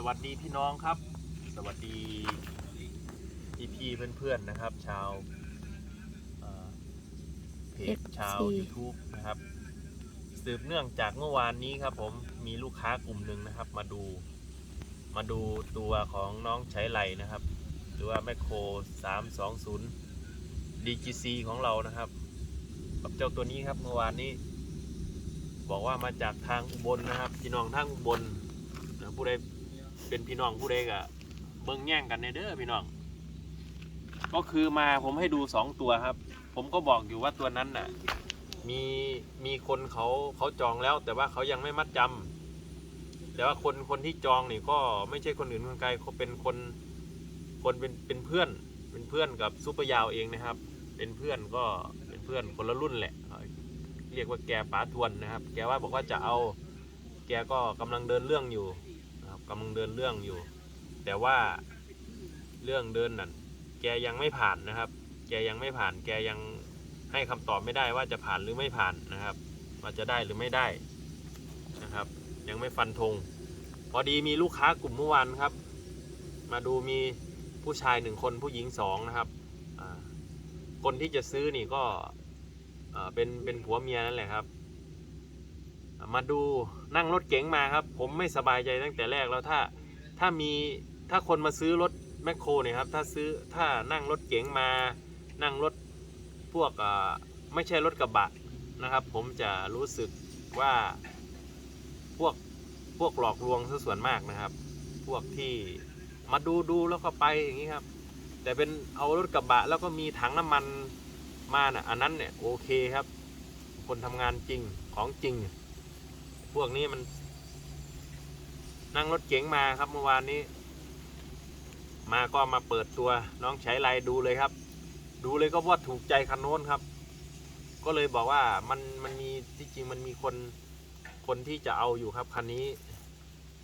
สวัสดีพี่น้องครับ สวัสดีพี่พี่ๆเพื่อนๆนะครับ ชาวเอ่อเพจ FC ชาว YouTube นะครับ สืบเนื่องจากเมื่อวานนี้ครับ ผมมีลูกค้ากลุ่มหนึ่งนะครับ มาดู มาดูตัวของน้องใช้ไหลนะครับ หรือว่าแมคโคร320 DGC ของเรานะครับกับเจ้าตัวนี้ครับเมื่อวานนี้ บอกว่ามาจากทางอุบลนะครับพี่น้องทางอุบลนะผู้ใด เป็นพี่น้องผู้ใดก็เบิ่งแย่งกันในเด้อพี่น้อง ก็คือมาผมให้ดูสองตัวครับ ผมก็บอกอยู่ว่าตัวนั้นน่ะ มีมีคนเขาเขาจองแล้ว แต่ว่าเขายังไม่มัดจำแต่ว่าคนคนที่จองนี่ก็ไม่ใช่คนอื่นคนไกลเขาเป็นคนคนเป็นเป็นเพื่อนเป็นเพื่อนกับซุปเปอร์ยาวเองนะครับ เป็นเพื่อนก็เป็นเพื่อนคนละรุ่นแหละ เรียกว่าแกป๋าทวนนะครับ แกว่าบอกว่าจะเอา แกก็กำลังเดินเรื่องอยู่ กำลังเดินเรื่องอยู่ แต่ว่าเรื่องเดินนั่นแกยังไม่ผ่านนะครับ แกยังไม่ผ่าน แกยังให้คำตอบไม่ได้ว่าจะผ่านหรือไม่ผ่านนะครับ ว่าจะได้หรือไม่ได้นะครับ ยังไม่ฟันธงพอดีมีลูกค้ากลุ่มเมื่อวานครับ มาดูมีผู้ชายหนึ่งคนผู้หญิงสองนะครับคนที่จะซื้อนี่ก็เป็นเป็นผัวเมียนั่นแหละครับ มาดูนั่งรถเก๋งมาครับ ผมไม่สบายใจตั้งแต่แรกแล้วถ้าถ้ามีถ้าคนมาซื้อรถแมคโครเนี่ยครับถ้าซื้อถ้านั่งรถเก๋งมานั่งรถพวกไม่ใช่รถกระบะนะครับ ผมจะรู้สึกว่าพวกพวกหลอกลวงซะส่วนมากนะครับ พวกที่มาดูดูแล้วก็ไปอย่างนี้ครับ แต่เป็นเอารถกระบะแล้วก็มีถังน้ำมันมาน่ะอันนั้นเนี่ยโอเคครับ คนทำงานจริงของจริง วกนี้มัน นั่งรถเก๋งมาครับเมื่อวานนี้ มาก็มาเปิดตัวน้องใช้ไลดูเลยครับ ดูเลยก็ว่าถูกใจคันโน้นครับ ก็เลยบอกว่ามันมันมีที่จริงมันมีคนคนที่จะเอาอยู่ครับคันนี้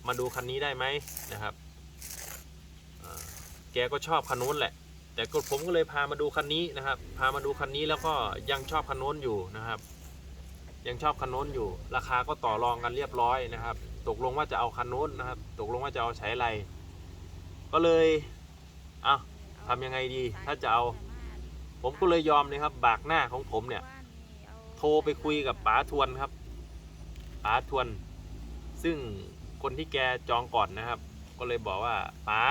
มาดูคันนี้ได้ไหมนะครับแกก็ชอบคันโน้นแหละ แต่ก็ผมก็เลยพามาดูคันนี้นะครับ พามาดูคันนี้แล้วก็ยังชอบคันโน้นอยู่นะครับ ยังชอบคันโน้นอยู่ ราคาก็ต่อรองกันเรียบร้อยนะครับ ตกลงว่าจะเอาคันโน้นนะครับ ตกลงว่าจะเอาใช้อะไรก็เลยเอาทำยังไงดี ถ้าจะเอา ผมก็เลยยอมเลยครับ บากหน้าของผมเนี่ย โทรไปคุยกับป๋าทวนครับป๋าทวน ซึ่งคนที่แกจองก่อนนะครับ ก็เลยบอกว่าป๋า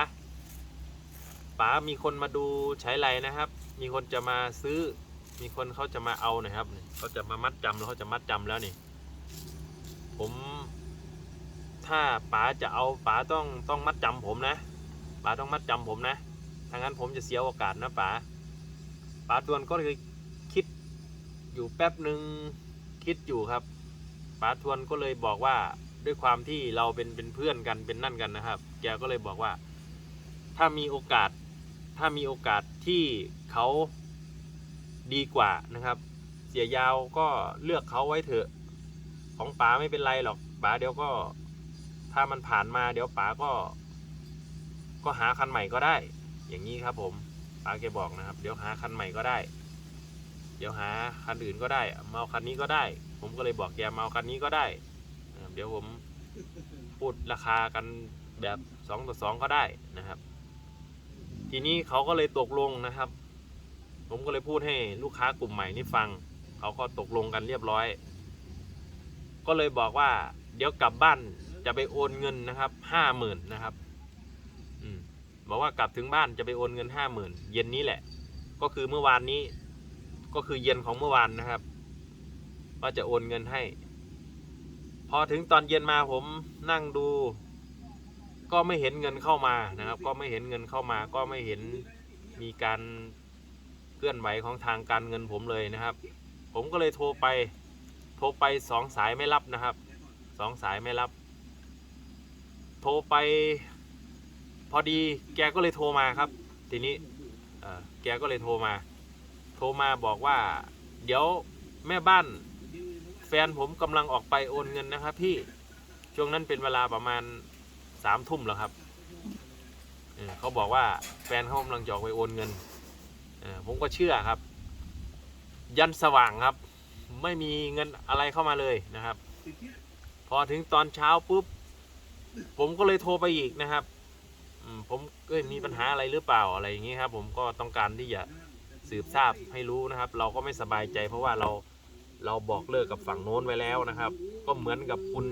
ป๋ามีคนมาดูใช้ไรนะครับ มีคนจะมาซื้อ มีคนเขาจะมาเอานะครับเขาจะมามัดจำแล้วเขาจะมัดจำแล้วนี่ ผมถ้าป๋าจะเอาป๋าต้องต้องมัดจำผมนะป๋าต้องมัดจำผมนะถ้างั้นผมจะเสียโอกาสนะป๋าป๋าตวนก็เลยคิดอยู่แป๊บหนึ่งคิดอยู่ครับป๋าทวนก็เลยบอกว่าด้วยความที่เราเป็นเป็นเพื่อนกันเป็นนั่นกันนะครับ แกก็เลยบอกว่า ถ้ามีโอกาสถ้ามีโอกาสที่เขา ดีกว่านะครับ เสียยาวก็เลือกเขาไว้เถอะ ของป๋าไม่เป็นไรหรอกป๋าเดี๋ยวก็ ถ้ามันผ่านมาเดี๋ยวป๋าก็ ก็หาคันใหม่ก็ได้ อย่างนี้ครับผมป๋าแกบอกนะครับ เดี๋ยวหาคันใหม่ก็ได้ เดี๋ยวหาคันอื่นก็ได้มาเอาคันนี้ก็ได้ ผมก็เลยบอกแกมาเอาคันนี้ก็ได้เออเดี๋ยวผมพูดราคากันแบบสองต่อสองก็ได้นะครับ ทีนี้เขาก็เลยตกลงนะครับ ผมก็เลยพูดให้ลูกค้ากลุ่มใหม่นี่ฟัง เขาก็ตกลงกันเรียบร้อย ก็เลยบอกว่า เดี๋ยวกลับบ้านจะไปโอนเงินนะครับห้าหมื่นนะครับอืมบอกว่ากลับถึงบ้านจะไปโอนเงินห้าหมื่นเย็นนี้แหละ ก็คือเมื่อวานนี้ ก็คือเย็นของเมื่อวานนะครับ ว่าจะโอนเงินให้ พอถึงตอนเย็นมาผมนั่งดู ก็ไม่เห็นเงินเข้ามานะครับ ก็ไม่เห็นเงินเข้ามา ก็ไม่เห็นมีการ เคลื่อนไหวของทางการเงินผมเลยนะครับ ผมก็เลยโทรไปโทรไปสองสายไม่รับนะครับสองสายไม่รับ โทรไปพอดีแกก็เลยโทรมาครับ ทีนี้แกก็เลยโทรมา โทรมาบอกว่า เดี๋ยวแม่บ้าน แฟนผมกำลังออกไปโอนเงินนะครับ พี่ช่วงนั้นเป็นเวลาประมาณสามทุ่มแล้วครับเขาบอกว่าแฟนเขากำลังจะออกไปโอนเงิน ผมก็เชื่อครับ ยันสว่างครับ ไม่มีเงินอะไรเข้ามาเลยนะครับ พอถึงตอนเช้าปุ๊บ ผมก็เลยโทรไปอีกนะครับผมเอ้ยมีปัญหาอะไรหรือเปล่าอะไรอย่างนี้ครับ ผมก็ต้องการที่จะสืบทราบให้รู้นะครับ เราก็ไม่สบายใจ เพราะว่าเราเราบอกเลิกกับฝั่งโน้นไว้แล้วนะครับ ก็เหมือนกับคุณ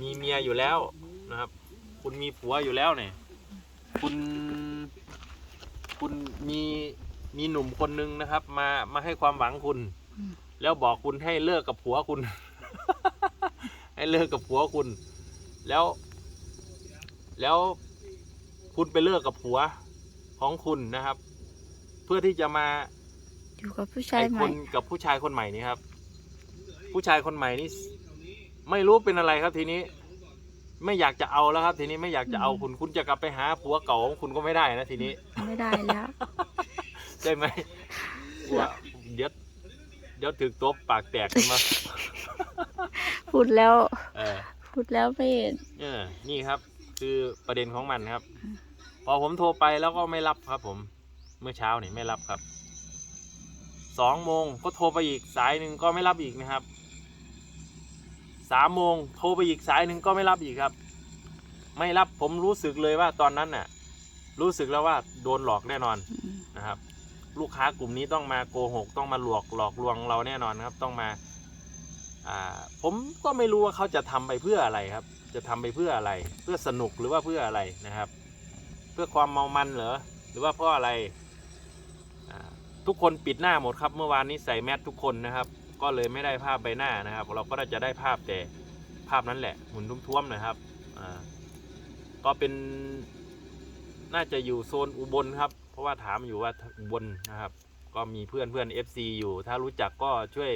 มีเมียอยู่แล้วนะครับ คุณมีผัวอยู่แล้วเนี่ย คุณ คุณมีมีหนุ่มคนนึงนะครับ มามาให้ความหวังคุณ อืม แล้วบอกคุณให้เลิกกับผัวคุณ ให้เลิกกับผัวคุณ แล้ว แล้วคุณไปเลิกกับผัวของคุณนะครับ เพื่อที่จะมา อยู่กับผู้ชายไอ้ใหคม่นกับผู้ชายคนใหม่นี่ครับ ผู้ชายคนใหม่นี่ ไม่รู้เป็นอะไรครับทีนี้ ไม่อยากจะเอาแล้วครับ ทีนี้ไม่อยากจะเอาคุณคุณจะกลับไปหาผัวเก่าของคุณก็ไม่ได้นะทีนี้ ไม่ได้แล้วใช่ไหมว่าเดี๋ยวเดี๋ยวถึกตบปากแตกขึ้นมาพูดแล้วเออพูดแล้วไม่เออนี่ครับ คือประเด็นของมันครับ พอผมโทรไปแล้วก็ไม่รับครับ ผม เมื่อเช้านี่ไม่รับครับสองโมงก็โทรไปอีกสายหนึ่งก็ไม่รับอีกนะครับ สามโมงโทรไปอีกสายหนึ่งก็ไม่รับอีกครับ ไม่รับผมรู้สึกเลยว่าตอนนั้นน่ะ รู้สึกแล้วว่าโดนหลอกแน่นอนนะครับ ลูกค้ากลุ่มนี้ต้องมาโกหกต้องมาหลอกหลอกลวงเราแน่นอนครับ ต้องมาอ่าผมก็ไม่รู้ว่าเขาจะทำไปเพื่ออะไรครับ จะทำไปเพื่ออะไร เพื่อสนุกหรือว่าเพื่ออะไรนะครับ เพื่อความเมามันเหรอหรือว่าเพราะอะไรทุกคนปิดหน้าหมดครับ เมื่อวานนี้ใส่แมสทุกคนนะครับ ก็เลยไม่ได้ภาพใบหน้านะครับ เราก็จะได้ภาพแต่ภาพนั้นแหละหุ่นท้วมนะครับอ่าก็เป็นน่าจะอยู่โซนอุบลครับ เพราะว่าถามอยู่ว่าอุบลนะครับ ก็มีเพื่อนเพื่อน FC อยู่ ถ้ารู้จักก็ช่วย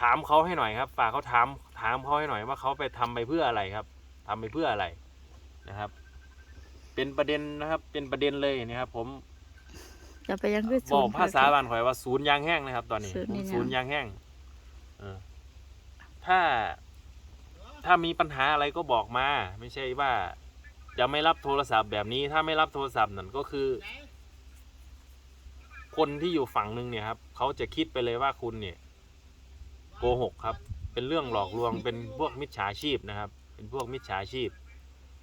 ถามเขาให้หน่อยครับ ฝากเขาถามถามเขาให้หน่อยว่าเขาไปทำไปเพื่ออะไรครับทำไปเพื่ออะไรนะครับ เป็นประเด็นนะครับ เป็นประเด็นเลยนะครับ ผม จะไปยังคือบศูอนกย์ ภาษาบ้านข่อยว่าศูนย์ยางแห้งนะครับ ตอนนี้ศูนย์ผมนี่นะศูนย์ยางแห้งเออถ้า ถ้ามีปัญหาอะไรก็บอกมา ไม่ใช่ว่า จะไม่รับโทรศัพท์แบบนี้ ถ้าไม่รับโทรศัพท์นั่นก็คือ คนที่อยู่ฝั่งหนึ่งเนี่ยครับเขาจะคิดไปเลยว่าคุณเนี่ย โกหกครับ เป็นเรื่องหลอกลวงเป็นพวกมิจฉาชีพนะครับ เป็นพวกมิจฉาชีพ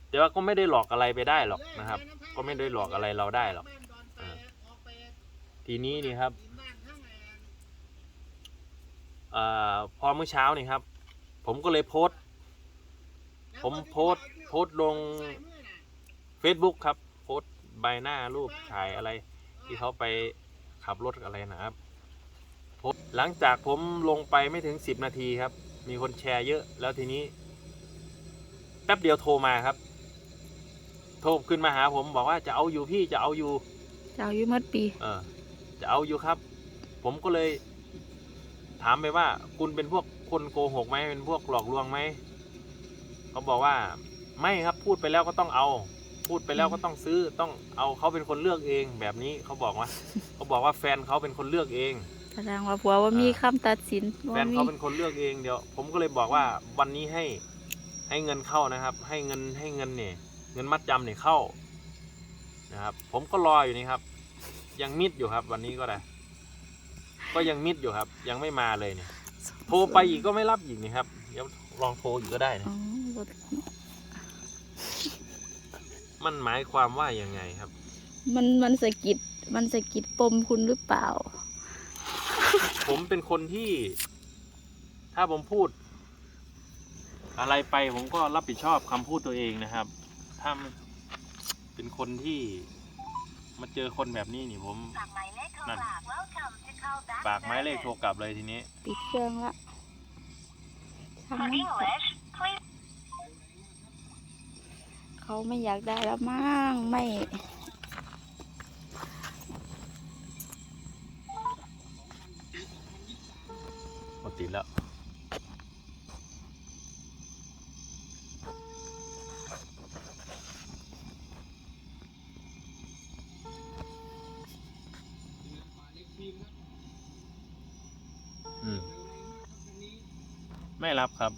แต่ว่าก็ไม่ได้หลอกอะไรไปได้หรอกนะครับ ก็ไม่ได้หลอกอะไรเราได้หรอกอ่า ทีนี้นี่ครับอาพอเมื่อเช้านี่ครับ ผมก็เลยโพสต์ผมโพสต์โพสต์ลง Facebook ครับ โพสต์ใบหน้ารูปถ่ายอะไร ที่เขาไปขับรถอะไรนะครับโพสต์หลังจากผมลงไปไม่ถึงสิบนาทีครับ มีคนแชร์เยอะแล้วทีนี้ แป๊บเดียวโทรมาครับ โทรขึ้นมาหาผมบอกว่าจะเอาอยู่พี่จะเอาอยู่จะเอาอยุมัดปี เออ จะเอาอยู่ครับ ผมก็เลยถามไปว่า คุณเป็นพวกคนโกหกไหมเป็นพวกหลอกลวงไหมเขาบอกว่าไม่ครับพูดไปแล้วก็ต้องเอา พูดไปแล้วก็ต้องซื้อต้องเอาเขาเป็นคนเลือกเองแบบนี้เขาบอกว่าเขาบอกว่าแฟนเขาเป็นคนเลือกเองแสดงว่าผัวว่ามีคำตัดสินแฟว่านมีเขาเป็นคนเลือกเองเดี๋ยว ผมก็เลยบอกว่าวันนี้ให้ให้เงินเข้านะครับ ให้เงินให้เงินเนี่ยเงินมัดจำเนี่ยเข้านะครับ ผมก็รออยู่นี่ครับ ยังมิดอยู่ครับ วันนี้ก็ได้ ก็ยังมิดอยู่ครับ ยังไม่มาเลยเนี่ยโทรไปอีกก็ไม่รับอีกนี่ครับเดี๋ยวลองโทรอีกก็ได้นะอ๋อบ่มันหมายความว่ายังไงครับ มันมันสะกิดมันสะกิดปมคุณหรือเปล่า ผมเป็นคนที่ ถ้าผมพูด อะไรไปผมก็รับผิดชอบคำพูดตัวเองนะครับ ถ้ามันเป็นคนที่ มาเจอคนแบบนี้นี่ผมฝากหมายเลขโทรนั่นกลับ Welcome to call back ฝากไม้เลขโทรกลับเลยทีนี้ ปิดเครื่องละช่าง For มัน English please เขาไม่อยากได้แล้วมั้งไม่หมดติดแล้ว ไม่รับครับ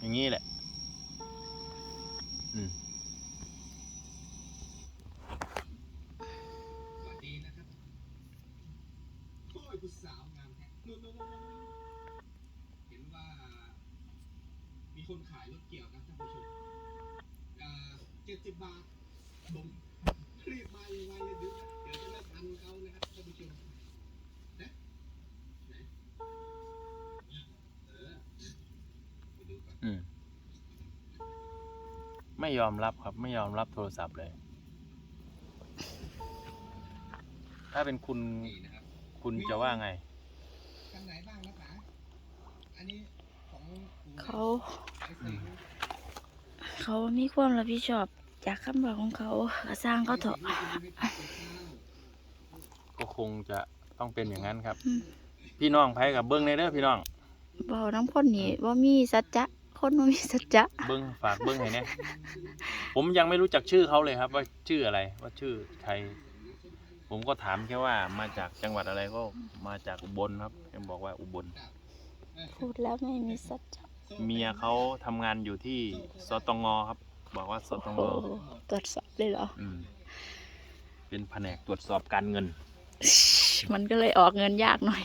อย่างนี้แหละ อืมคนขายรถเกี่ยวครับท่านผู้ชมเจ็ดสิบบาทผมรีบมาเลยมาเลย ไม่ยอมรับครับ ไม่ยอมรับโทรศัพท์เลย ถ้าเป็นคุณนี่นะครับคุณจะว่าไงคันไหนบ้างนะป๋าอันนี้ของปู่เขาไอ้สิงห์เขามีความรับผิดชอบ จากคำบอกของเขาก็สร้างเขาเถอะก็คงจะต้องเป็นอย่างนั้นครับอืมพี่น้องไผกับเบิ้งในเด้อพี่น้อง เบาน้ำคนนี่ว่ามีสัจจะ คนว่ามีสัจจะเบิ้งฝากเบิ้งให้เนี่ยผมยังไม่รู้จักชื่อเขาเลยครับ ว่าชื่ออะไร ว่าชื่อใคร ผมก็ถามแค่ว่ามาจากจังหวัดอะไรก็มาจากอุบลครับยังบอกว่าอุบล พูดแล้วไม่มีสัจจะเมียเขาทำงานอยู่ที่สตงครับ บอกว่าสตโอ้งโหตรวจสอบเลยเหรอ อืมเป็นแผนกตรวจสอบการเงิน มันก็เลยออกเงินยากหน่อย